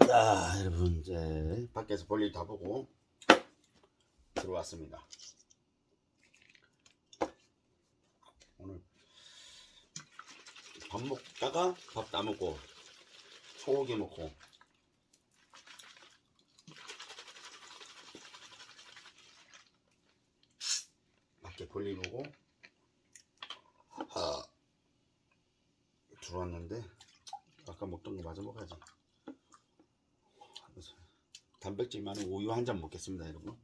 자, 여러분 이제 밖에서 볼일 다 보고 들어왔습니다. 오늘 밥 먹다가 밥 다 먹고 소고기 먹고 밖에 볼일 보고 아, 들어왔는데 아까 먹던 거 마저 먹어야지. 단백질 많은 우유 한 잔 먹겠습니다, 여러분.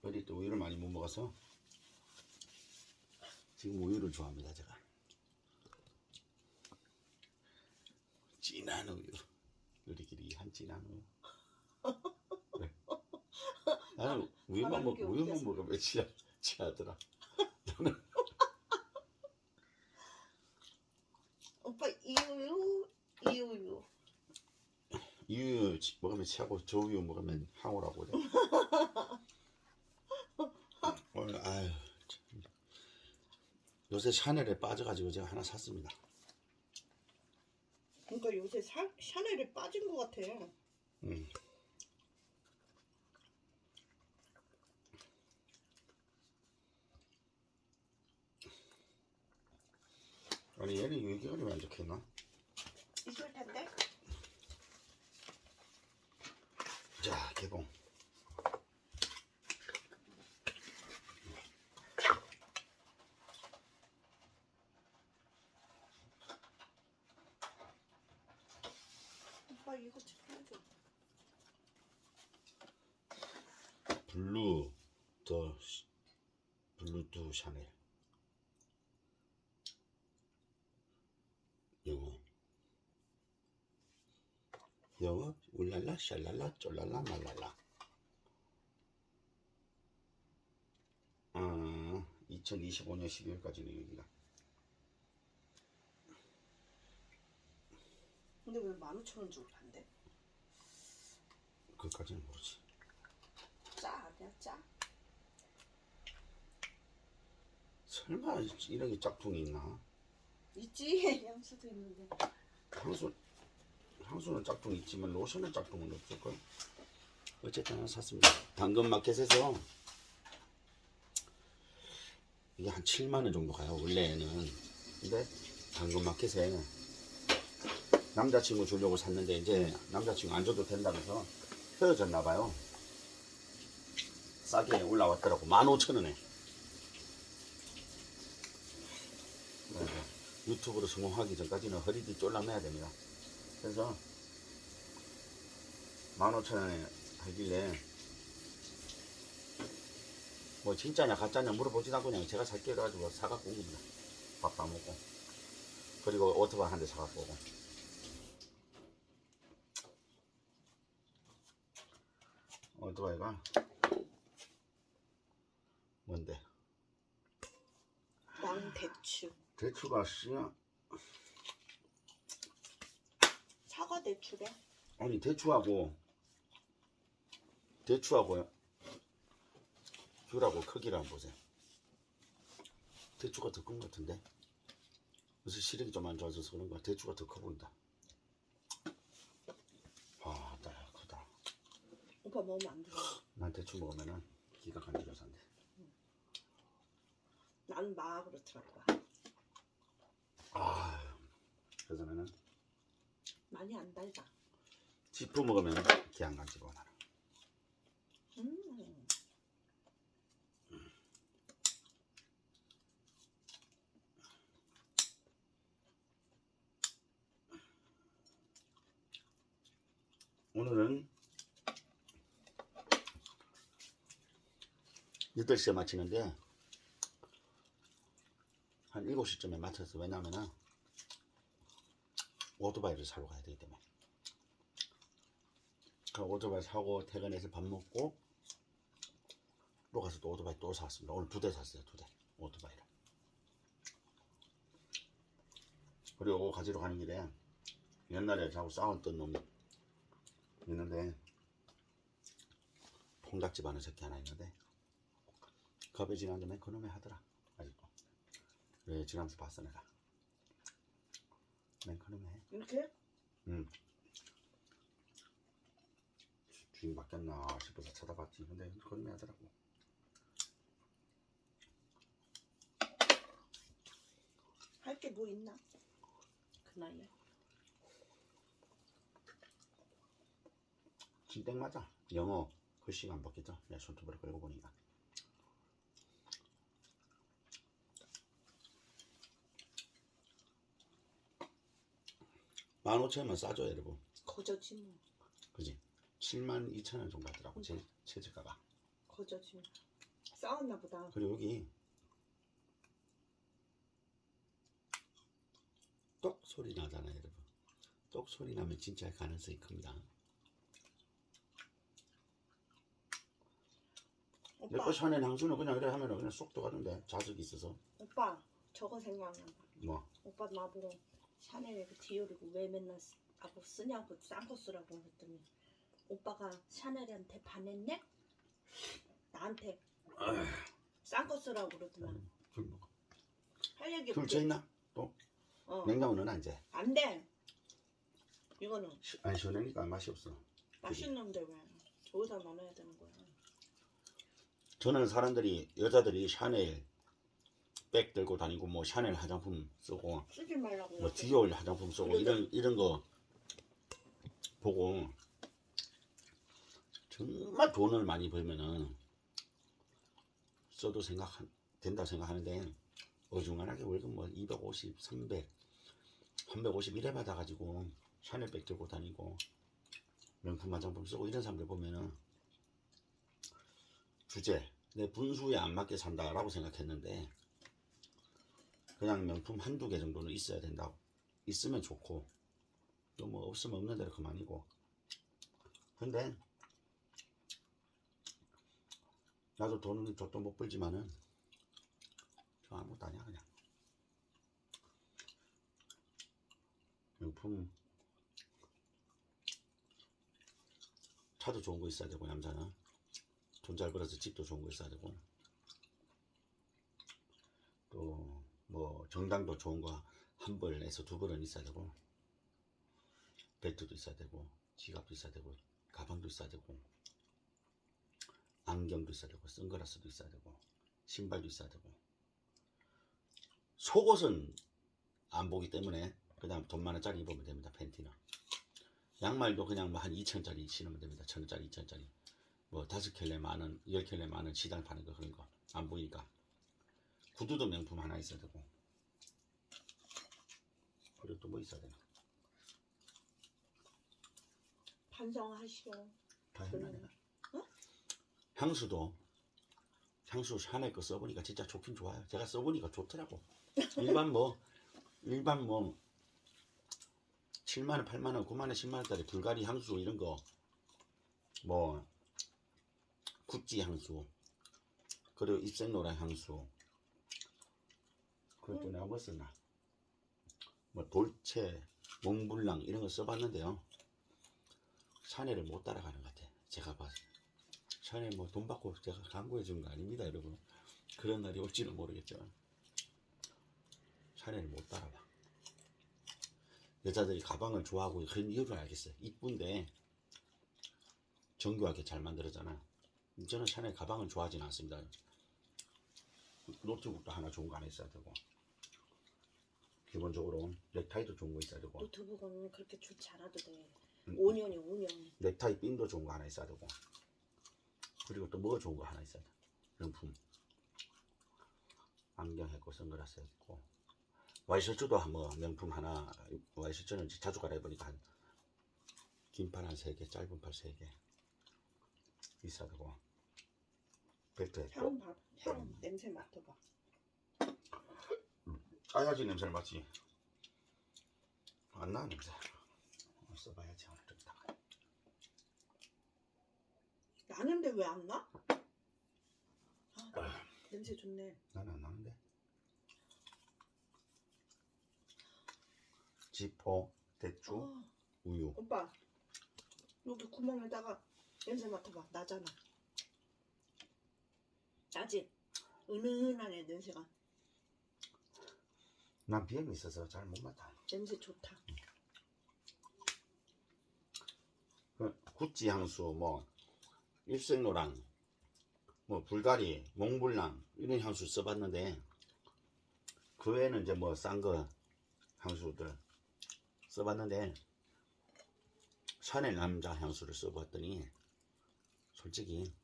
어릴 때 우유를 많이 못 먹어서 지금 우유를 좋아합니다, 제가. 진한 우유. 우리끼리 한 진한 우유. 네. 나는 우유만 사람이 먹 이렇게 우유만. 먹으면 취하, 취하더라. 오빠 이우유 이우유 이 우유 치- 먹으면 취하고 저 우유 먹으면 항우라고 그래. 오늘 아유 참. 요새 샤넬에 빠져가지고 제가 하나 샀습니다. 그러니까 요새 샤, 샤넬에 빠진 것 같아 음. 아니 얘는 유기견이 적혀있나? 있을 텐데 자 개봉 오빠 이거 챙겨줘 블루 더 시- 블루투 샤넬. 영어. 영어? 울랄라 샬랄라 쫄랄라 말랄라. 아 2025년 12월까지는 여기가 근데 왜 15,000원 주고 판대? 그까지는 모르지 짜 아니야 짜? 설마 이런 게 짝퉁이 있나 있지 향수도 있는데 향수 향수는 짝퉁 있지만 로션은 짝퉁은 없을걸. 어쨌든 하나 샀습니다. 당근마켓에서 이게 한 7만 원 정도 가요. 원래는. 근데 당근마켓에 남자친구 주려고 샀는데 이제 남자친구 안 줘도 된다면서 헤어졌나 봐요. 싸게 올라왔더라고. 15,000원에. 유튜브로 성공하기 전까지는 허리띠 쫄라매야 됩니다. 그래서 15,000원에 하길래 뭐 진짜냐 가짜냐 물어보지도 않고 그냥 제가 살게 해가지고 사갖고 온 겁니다. 밥 다 먹고 그리고 오토바이 한 대 사갖고 오고 오토바이가 뭔데? 왕대추 대추가 씨야 사과 대추래 아니 대추하고 대추하고 귤하고 크기를 한번 보세요. 대추가 더 큰 것 같은데 요새 시력이 좀 안 좋아져서 그런가 대추가 더 커 보인다. 아, 나 크다. 오빠 먹으면 안 돼. 난 대추 먹으면은 기가 간지러서 안 돼. 나는 마 그렇더라고 아, 그래서는 많이 안 달다 지프 먹으면 기 안 간지러워 나는. 음. 오늘은 8시에 마치는데 한 7시쯤에 마쳐서 왜냐면은 오토바이를 사러 가야 되기 때문에. 그 오토바이 사고 퇴근해서 밥 먹고 또 가서 또 오토바이 또 샀습니다. 오늘 두 대 샀어요 두 대. 오토바이를. 그리고 가지러 가는 길에 옛날에 저하고 싸웠던 놈 있는데 통닭집 하는 새끼 하나 있는데 집값에 지난주에 그놈에 하더라. 아직도 왜 지난주 봤어 내가? 맨 그놈에 해. 이렇게? 응. 주인 바뀌었나 싶어서 찾아봤지. 근데 그놈에 하더라고. 할 게 뭐 있나? 그 나이에. 진땡 맞아. 영어 글씨가 안 바뀌죠? 내 손톱으로 끌고 보니까. 만 오천 원 싸죠 여러분. 거저지 뭐. 그지? 7만 2천 원 정도 하더라고 제 최저가가. 거저지 뭐. 싸웠나 보다. 그리고 여기 똑 소리 나잖아요 여러분. 똑 소리 나면 진짜 가능성이 큽니다. 오빠, 내거 샤넬 향수는 그냥 이래 하면 그냥 쏙 들어가는데 자석이 있어서 오빠 저거 생각나. 뭐 오빠 나보고 샤넬 그 디올이고 왜 맨날 쓰, 아고 쓰냐고 싼 거 쓰라고 했더니 오빠가 샤넬한테 반했네? 나한테 싼 거 쓰라고 그러더만 줄 먹어. 할 얘기 줄 없지? 쳐 있나? 어. 냉장고는 안 돼. 안 돼. 이거는 시- 아니 시원하니까 맛이 없어. 맛있는데 왜 저기다 넣어야 되는 거야? 저는 사람들이 여자들이 샤넬 백 들고 다니고 뭐 샤넬 화장품 쓰고 쓰지 말라고. 뭐. 디올 화장품 쓰고 그래도- 이런 이런 거 보고 정말 돈을 많이 벌면은 써도 생각 된다 생각하는데 어중간하게 월급 뭐 250, 300, 350 이래 받아가지고 샤넬백 들고 다니고 명품 화장품 쓰고 이런 사람들 보면은 주제 내 분수에 안 맞게 산다라고 생각했는데 그냥 명품 한두 개 정도는 있어야 된다고 있으면 좋고. 또 뭐 없으면 없는 대로 그만이고. 근데 나도 돈은 저도 못 벌지만은 저 아무것도 아니야 그냥. 명품. 차도 좋은 거 있어야 되고 남자는. 돈 잘 벌어서 집도 좋은 거 있어야 되고. 또 뭐 정당도 좋은 거 한 벌에서 두 벌은 있어야 되고 벨트도 있어야 되고 지갑도 있어야 되고 가방도 있어야 되고 안경도 있어야 되고 선글라스도 있어야 되고 신발도 있어야 되고. 속옷은 안 보기 때문에 그다음 돈 많은 짜리 입으면 됩니다 팬티는. 양말도 그냥 뭐 한 2천짜리 신으면 됩니다 천원짜리 2천짜리. 뭐 다섯 켤레 만원 열 켤레 만원 시장 파는 거 그런 거 안 보이니까 구두도 명품 하나 있어야 되고. 그리고 또 뭐 있어야 되나? 반성하시오. 다 했나. 내가 향수도 향수 샤넬 거 써보니까 진짜 좋긴 좋아요. 제가 써보니까 좋더라고. 일반 뭐 일반 뭐 7만원 8만원 9만원 10만원짜리 불가리 향수 이런 거. 뭐 구찌 향수. 그리고 입생로라 향수 그리고 또 내가 뭐 돌체 몽블랑 이런 거 써봤는데요. 샤넬을 못 따라가는 것 같아 제가 봐서. 샤넬 뭐 돈 받고 제가 광고해 주는 거 아닙니다 여러분. 그런 날이 올지는 모르겠죠 샤넬을 못 따라와 여자들이 가방을 좋아하고 그런 이유를 알겠어요. 이쁜데 정교하게 잘 만들었잖아 저는 샤넬 가방을 좋아하지는 않습니다. 노트북도 하나 좋은 거 하나 있어야 되고 기본적으로 넥타이도 좋은 거 있어야 되고 노트북은 그렇게 좋지 않아도 돼. 음. 5년이 5년. 넥타이 핀도 좋은 거 하나 있어야 되고 그리고 또뭐 좋은 거 하나 있어야 돼 명품 안경 했고 선글라스 했고 와이셔츠도 한번 명품 하나 와이셔츠는 자주 갈아입으니까 한 긴팔 한세개 짧은 팔세개 있어야 되고 벨트 했고 향 봐. 향 냄새 맡아봐. 짜야지 냄새를 맡지 안 나 냄새 어, 써봐야지 오늘 좀 이따가 나는데 왜 안 나? 아, 냄새 좋네. 나는 안 나는데. 지포, 대추, 어, 우유. 오빠 여기 구멍에다가 냄새 맡아봐. 나잖아. 나지? 은은하네 냄새가. 난 비염이 있어서 잘 못 맡아. 냄새 좋다. 그 구찌 향수, 뭐 일색노랑, 뭐 불가리, 몽블랑 이런 향수 써봤는데 그 외에는 이제 뭐 싼 거 향수들 써봤는데 샤넬 남자 향수를 써봤더니 솔직히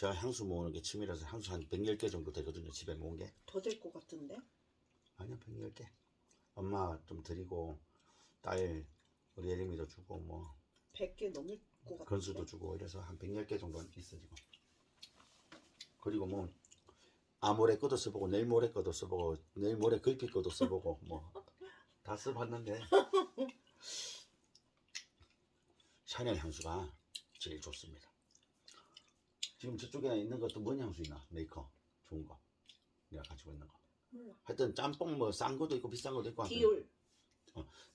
제가 향수 모으는 게 취미라서 향수 한 110개 정도 되거든요 집에 모은 게. 더 될 것 같은데? 아니요 110개. 엄마 좀 드리고 딸 우리 예림이도 주고 뭐 100개 넘을 것 같은데? 건수도 주고 이래서 한 110개 정도 있어 지금. 그리고 뭐 아모레 거도 써보고 내일 모레 거도 써보고 내일 모레 글피 거도 써보고 뭐 다 써봤는데. 샤넬 향수가 제일 좋습니다 지금 저쪽에 있는 것도 뭔 향수 있나 메이커 좋은 거 내가 가지고 있는 거 몰라. 하여튼 짬뽕 뭐 싼 것도 있고 비싼 것도 있고 디올.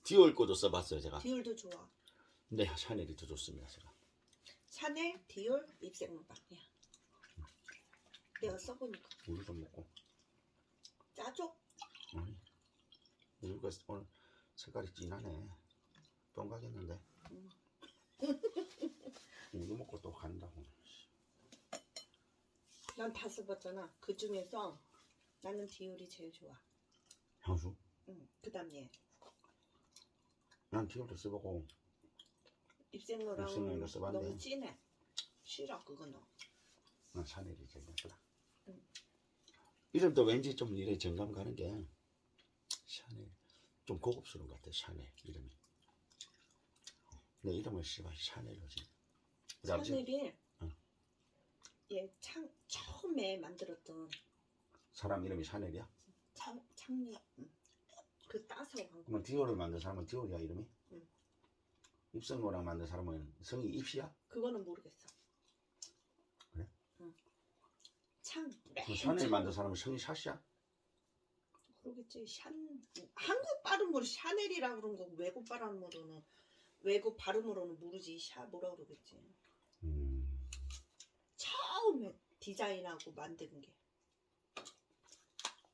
디올 거도 써봤어요 제가 디올도 좋아. 근데 샤넬이 더 좋습니다 제가 샤넬, 디올, 립색노랑이야. 내가 써보니까 우유 좀 먹고 짜죠? 아니, 우유가 오늘 색깔이 진하네. 똥 가겠는데. 음. 우유 먹고 또 간다고. 난 다 써봤잖아. 그 중에서 나는 디올이 제일 좋아. 향수? 응. 그다음 얘 난 디올도 써보고 써봤는데. 너무 진해. 싫어 그거는. 난 샤넬이 제일 예쁘다. 응. 이름도 왠지 좀 이래 정감 가는 게 샤넬. 좀 고급스러운 것 같아 샤넬 이름이. 내 이름을 씨발 샤넬로 지. 우리 아버지 샤넬이 응. 얘창 처음에 만들었던 사람 이름이 샤넬이야? 창 창립 응. 그 따서 한 거. 그러면 디올을 만든 사람은 디올이야 이름이? 응. 입성노랑 만든 사람은 성이 입시야? 그거는 모르겠어. 그래? 응. 창. 그맨 샤넬 만든 사람은 성이 샤시야? 그러겠지. 샨 한국 발음으로 샤넬이라 그런 거 외국 발음으로는 외국 발음으로는 모르지. 샤 뭐라 그러겠지. 음, 처음에 디자인하고 만든 게.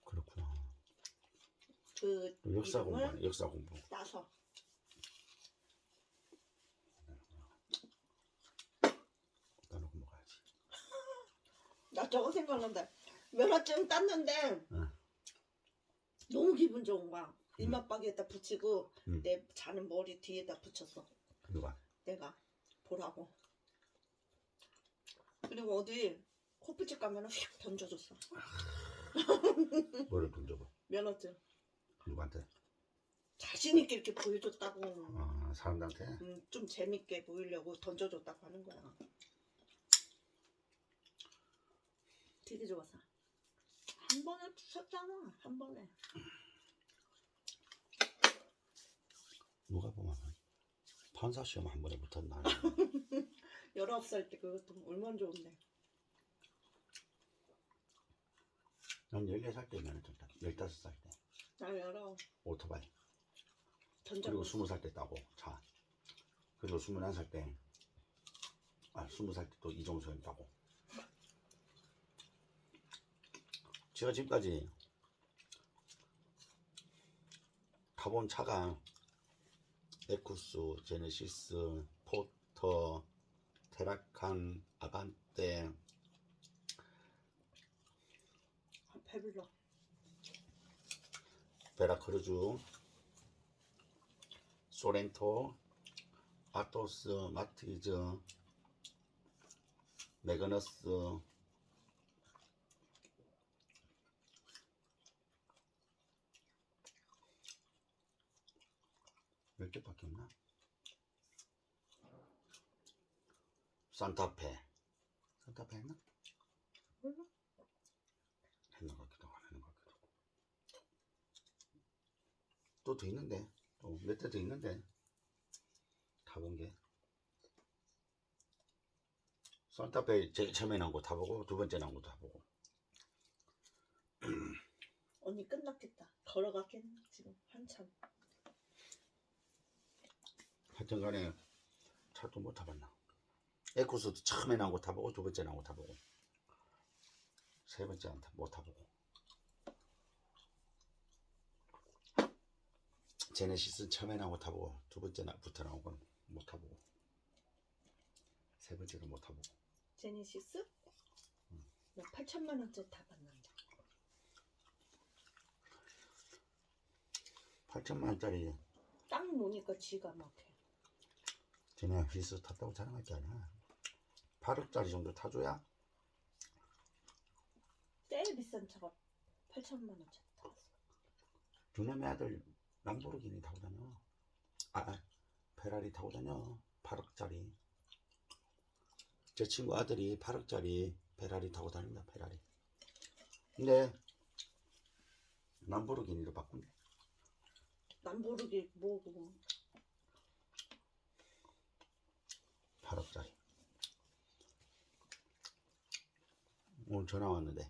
그렇구나. 그또 역사 이름을 공부하네, 역사 공부. 따서 따놓고 먹어야지. 나 저거 생각난다. 면허증 땄는데 응. 너무 기분 좋은 거야. 이마박에다 붙이고 응. 내 자는 머리 뒤에다 붙였어. 누가? 내가 보라고. 그리고 어디 코프집 가면 휙 던져줬어. 뭐를 던져봐? 면허증. 누구한테? 자신 있게 이렇게 보여줬다고. 아, 사람들한테? 음, 좀 재밌게 보이려고 던져줬다고 하는 거야. 되게 좋았어. 한 번에 붙였잖아. 한 번에. 누가 보면 판사 시험 한 번에 붙었나? 19살 때 그것도 얼마나 좋은데. 난 14살 때 면허증 땄 15살 때. 나 열어. 오토바이. 던져. 그리고 20살 때 따고, 차. 그리고 21살 때, 아, 20살 때 또 이종소형 따고. 제가 지금까지 타본 차가 에쿠스, 제네시스, 포터, 테라칸, 아반떼, 아, 배불러. 베라크루즈, 소렌토, 아토스, 마티즈, 메가너스, 몇 개밖에 없나? 산타페, 산타페 했나? 몰라. 것 같기도 하고 것 같기도 하고 또 더 있는데 또 몇 대 더 있는데 타본 게 산타페 제일 처음에 나온 거 타보고 두 번째 나온 거 타보고 언니 끝났겠다. 걸어갔겠네. 지금 한참. 하여튼 간에 차도 못 타봤나 에쿠스도 처음에 나온 거 타보고 두 번째 나온 거 타보고. 세 번째 안 타, 못 타보고. 제네시스 처음에 나온 거 타보고 두 번째 나부터 나온 건 못 타보고. 세 번째로 못 타보고. 제네시스? 나 8천만 원짜리 타봤는데 8천만 원짜리. 딱 놓으니까 지가 막해 제네시스 탔다고 자랑할 게 아니야 8억짜리 정도 타줘야? 제일 비싼 차가 8천만 원짜리 타봤어 두남의 아들 람보르기니 타고 다녀. 아, 아 페라리 타고 다녀. 8억짜리. 제 친구 아들이 8억짜리 페라리 타고 다닙니다 페라리. 근데 람보르기니로 바꾼대. 난 모르게 뭐고? 8억짜리 오늘 전화 왔는데.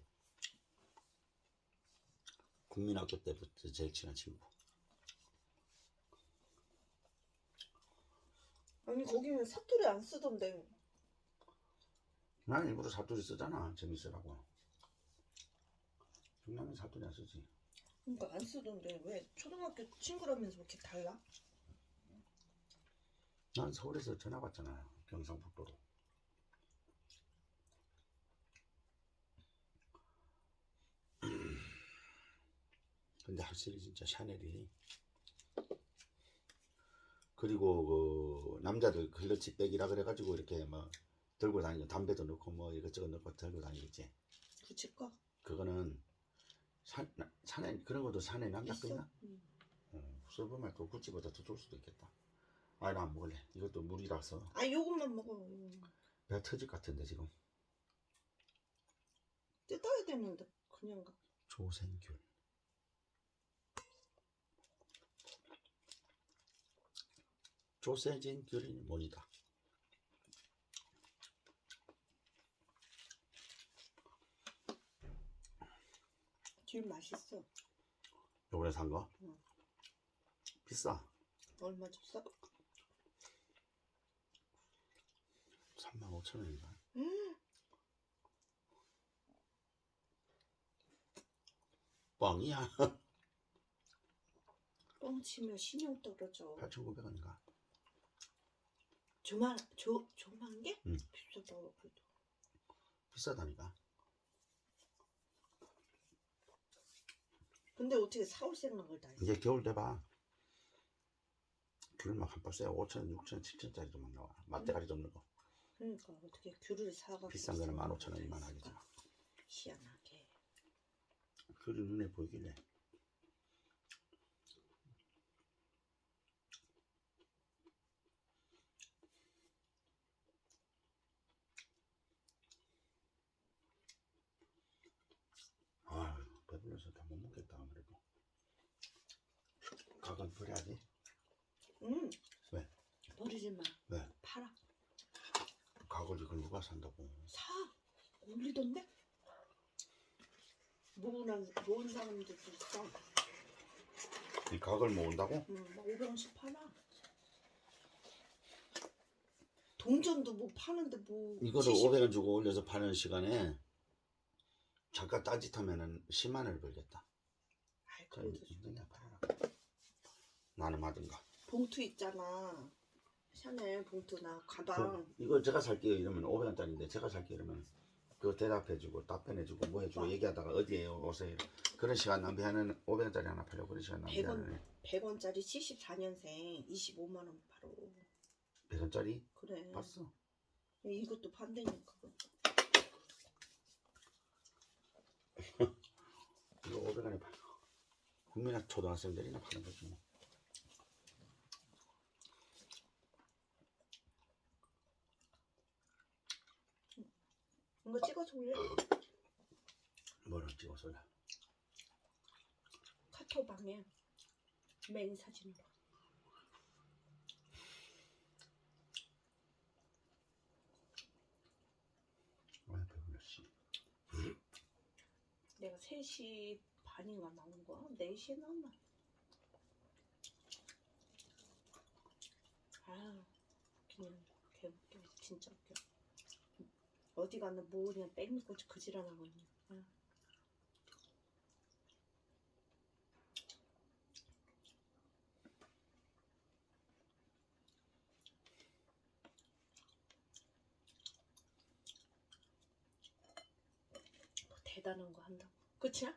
국민학교 때부터 제일 친한 친구. 아니 거기는 사투리 안 쓰던데. 난 일부러 사투리 쓰잖아. 재밌으라고. 중남은 사투리 안 쓰지. 그러니까 안 쓰던데. 왜 초등학교 친구라면서 왜 이렇게 달라? 난 서울에서 전화 받잖아. 경상북도로 근데 확실히 진짜 샤넬이 그리고 그 남자들 클러치 백이라 그래가지고 이렇게 뭐 들고 다니고 담배도 넣고 뭐 이것저것 넣고 들고 다니겠지 붙일까? 그거는 사, 사내 그런 것도 사내 남자? 거있나 응. 어, 설보면 그 구찌보다 더 좋을 수도 있겠다 아니 나 안 먹을래 이것도 물이라서 아 요것만 먹어 요것만. 배 터질 것 같은데 지금 뜯어야 되는데 그냥 가 조생귤 조세진 귤이 뭐니다 귤 맛있어. 요번에 산 거? 응. 비싸. 얼마 줬어? 3만 5천 원인가? 음, 뻥이야. 뻥치면 신용 떨어져. 8,900원인가 조만 조 조만 게? 응. 비싸다 그래도 비싸다니까. 근데 어떻게 사올 생각을 다 했어? 이제 겨울 돼봐. 귤 막 한 박스에 5천, 6천, 7천짜리도 막 나와. 맛대가리도 없는 거 그러니까 어떻게 귤을 사가 비싼 거는 15,000원, 2만 하겠지 희한하게. 귤이 눈에 보이길래 아유 배불러서 다 못 먹겠다 아무래도 가건 버려야지 응. 왜? 버리지 마. 왜? 팔아. 가걸 이걸 누가 산다고? 사. 올리던데? 모으는 모은 사람들도 있어 이 가걸 모은다고? 응, 막 500원씩 팔아. 동전도 뭐 파는데 뭐 이거를 70 500원 주고 올려서 파는 시간에 잠깐 딴짓하면은 10만 원을 벌겠다. 아이 그래도 좀 그냥 팔아라 나는 맞은가? 봉투 있잖아. 샤넬 봉투나 가방. 그, 이거 제가 살게요 이러면 500원짜리인데 제가 살게요 이러면 그거 대답해주고 답변해주고 뭐 해주고 아. 얘기하다가 어디에요 오세요? 그런 시간 낭비하는 500원짜리 하나 팔려고 그런 시간 100원. 낭비하는 100원짜리 74년생 25만 원 팔어. 100원짜리? 그래. 봤어. 이것도 판다니까 이거 500원에 팔 국민학 초등학생들이나 파는 거지 뭐 이거 찍어서 올려. 뭐를 찍어서 카톡방에 메인 사진으로. 왜 배불러 씨 내가 3시 반인가 나온 거야? 4시에 나왔나? 아 그냥 개웃겨. 진짜 웃겨 어디 갔나 뭐 그냥 뺑 놓고 그지런하거든요. 아. 뭐 대단한 거 한다고. 끝이야?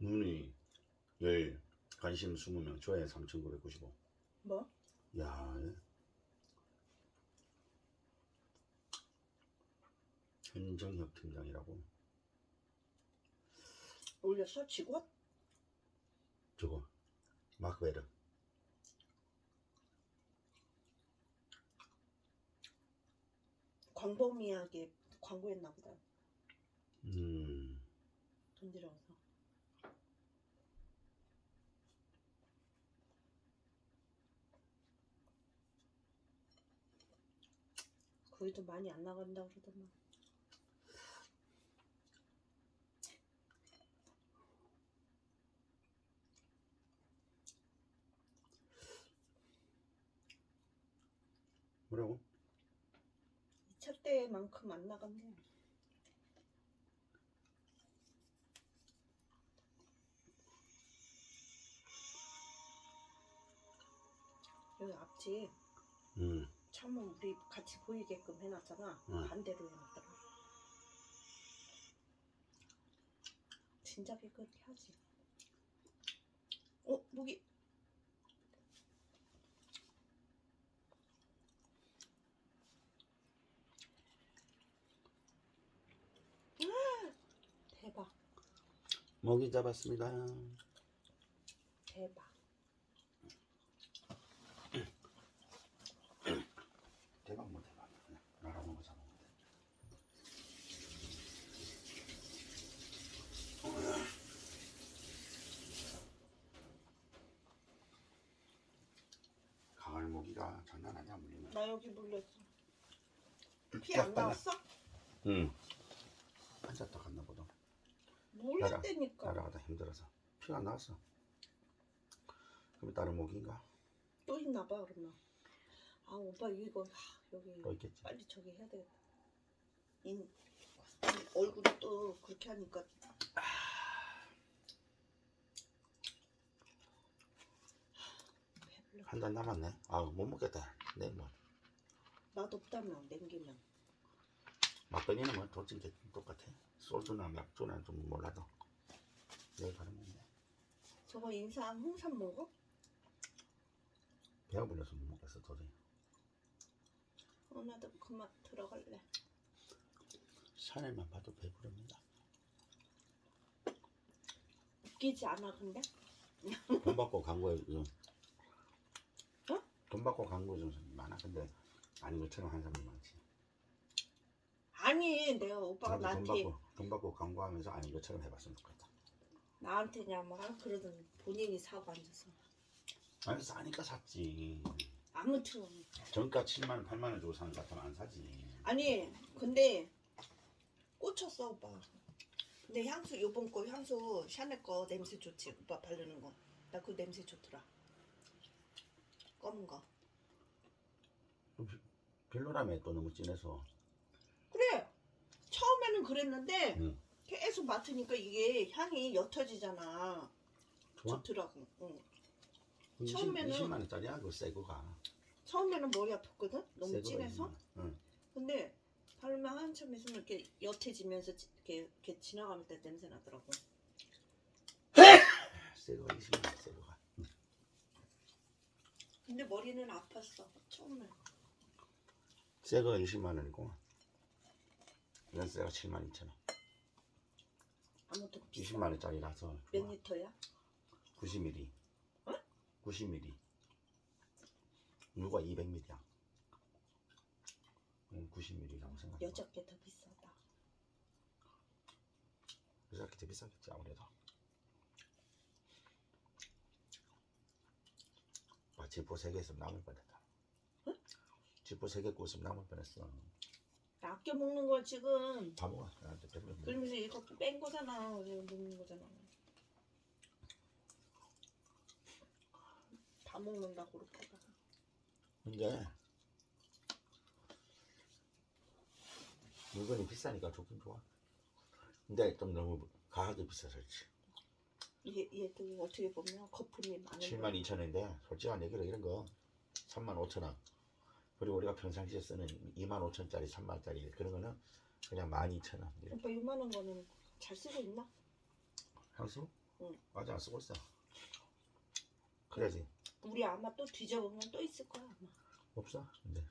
눈이 내일 관심 20명 좋아요 3,995. 뭐? 야, 예. 현정혁 팀장이라고 올렸어? 직원? 저거 마크베르 광범위하게 광고했나 보다. 음 돈 들어가서. 거기도 많이 안 나간다 그러더만. 뭐라고? 2차 때만큼 안 나간대. 여기 앞집 음 창문 우리 같이 보이게끔 해놨잖아. 응. 반대로 해놨더라. 진작에 그렇게 하지. 어, 무기. 아, 대박, 먹이 잡았습니다. 대박. 대박 뭐 대박. 나라는 거 잡았는데 가을 모기가 장난 아니야 물리면. 나 여기 물렸어. 피 안 나왔어? 응. 앉았다 갔나 보다 몰랐다니까. 따라가다 힘들어서 피가 안 나왔어 그럼 다른 모기인가 또 있나 봐 그러면. 아 오빠 이거 하, 여기 또 있겠지 빨리 저기 해야 되겠다. 인, 얼굴이 또 그렇게 하니까 배불러. 한단 남았네 아우 못 먹겠다 내일 뭐 맛없다며 냉기면. 막걸리는 뭐 도찐 게 똑같아 소주나 맥주나 좀 몰라도 내일 가는 건데 저거 인삼 홍삼 먹어? 배가 불려서 못 먹겠어 도저히 어 나도 그만 들어갈래. 샤넬만 봐도 배부릅니다 웃기지 않아 근데? 돈 받고 광고에 좀 어? 돈 받고 광고 좀 많아 근데 아닌 것처럼 한 사람이 많지 아니 내가 오빠가 나도 돈 나한테 받고 돈 받고 광고하면서 아닌 것처럼 해봤으면 좋겠다. 나한테냐 막 그러더니 본인이 사고 앉아서. 아니 싸니까 샀지. 아무튼 정가 7만 원 8만 원 주고 사는 것 같으면 안 사지. 아니 근데 꽂혔어 오빠. 근데 향수 요번 거 향수 샤넬 거 냄새 좋지 오빠 바르는 거 나 그 냄새 좋더라. 검은 거. 별로라며 또 너무 진해서 처음에는 그랬는데 응. 계속 맡으니까 이게 향이 옅어지잖아. 좋아? 좋더라고. 응. 20, 처음에는- 20만 원짜리야 그 새거가. 처음에는 머리 아팠거든? 너무 진해서? 20만 원. 응. 근데 바르면 한참 있으면 이렇게 옅어지면서 지- 이렇게, 이렇게 지나가면서 냄새 나더라고. 새거가 20만 원 새거가. 근데 머리는 아팠어 처음에. 새거가 20만 원이고 새가 7만 2천 원. 아무튼 비싸. 20만 원짜리라서. 몇 좋아. 리터야? 90ml 어? 90ml 누가 200ml야? 90ml라고 생각해. 여자께 더 비싸다. 여자께 더 비싸겠지 아무래도. 아 지포 3개 있으면 남을 뻔했다. 응? 지포 3개 구웠으면 남을 뻔했어. 나 아껴 먹는 거 지금. 다 먹어. 나한테 배불러. 그러면서 이거 뺀 거잖아. 이거 먹는 거잖아. 다 먹는다고 그렇게 하다가. 근데 물건이 비싸니까 좋긴 좋아. 근데 좀 너무 가격이 비싸서 그렇지. 얘, 얘도 어떻게 보면 거품이 많은 7만 2천 원인데 솔직한 얘기로 이런 거 3만 5천 원 그리고 우리가 평상시에 쓰는 2만 5천짜리 3만 원짜리 그런 거는 그냥 12,000원 이렇게. 오빠 요만한 거는 잘 쓰고 있나? 향수? 응. 아직 안 쓰고 있어. 그래야지. 우리 아마 또 뒤져보면 또 있을 거야 아마. 없어 근데.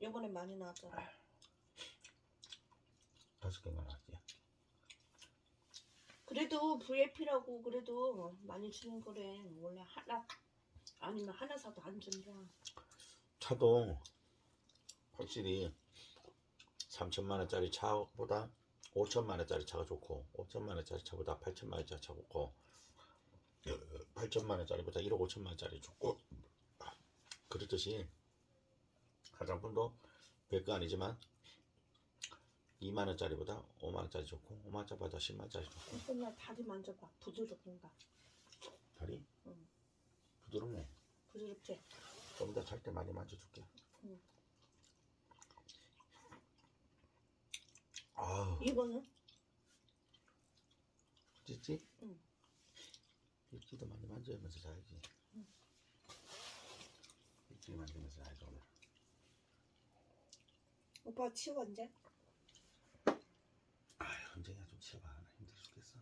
요번에 많이 나왔잖아. 다섯 개가 나왔지. 그래도 VIP라고 그래도 많이 주는 거래. 원래 하나 아니면 하나 사도 안 준다 차도 확실히 3천만 원짜리 차보다 5천만 원짜리 차가 좋고 5천만 원짜리 차보다 8천만 원짜리 차가 좋고 8천만 원짜리보다 1억 5천만 원짜리 좋고. 그렇듯이 화장품도 별거 아니지만 2만 원짜리보다 5만 원짜리 좋고 5만 원짜리보다 10만 원짜리 좋고. 그날 다리 만져봐. 부드럽던가? 다리? 응. 부드럽네. 부드럽지? 좀 더 잘 때 많이 만져줄게 응. 아우 이거는? 찢지? 응. 찢지도 많이 만져야면서 자야지 응. 찢지 만지면서 자야지 오늘 오빠 치워 언제? 아휴 언제야 좀 치워봐 나 힘들어 죽겠어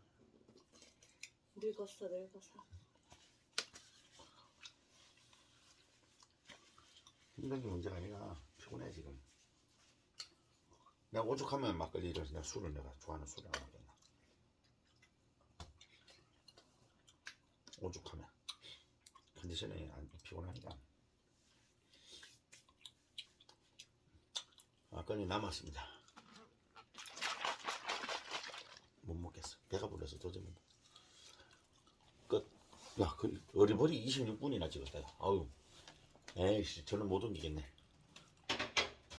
늙었어 늙어서 힘든 게 문제가 아니라 피곤해 지금 내가 오죽하면 막걸리를 내가 술을 내가 좋아하는 술을 안 먹겠나 오죽하면 컨디션이 안 피곤하니까 막걸리 남았습니다 못 먹겠어 배가 불러서 도저히 못 먹. 끝. 야, 그 어리버리 26분이나 찍었다. 야. 아유. 에이씨, 저는 못 옮기겠네.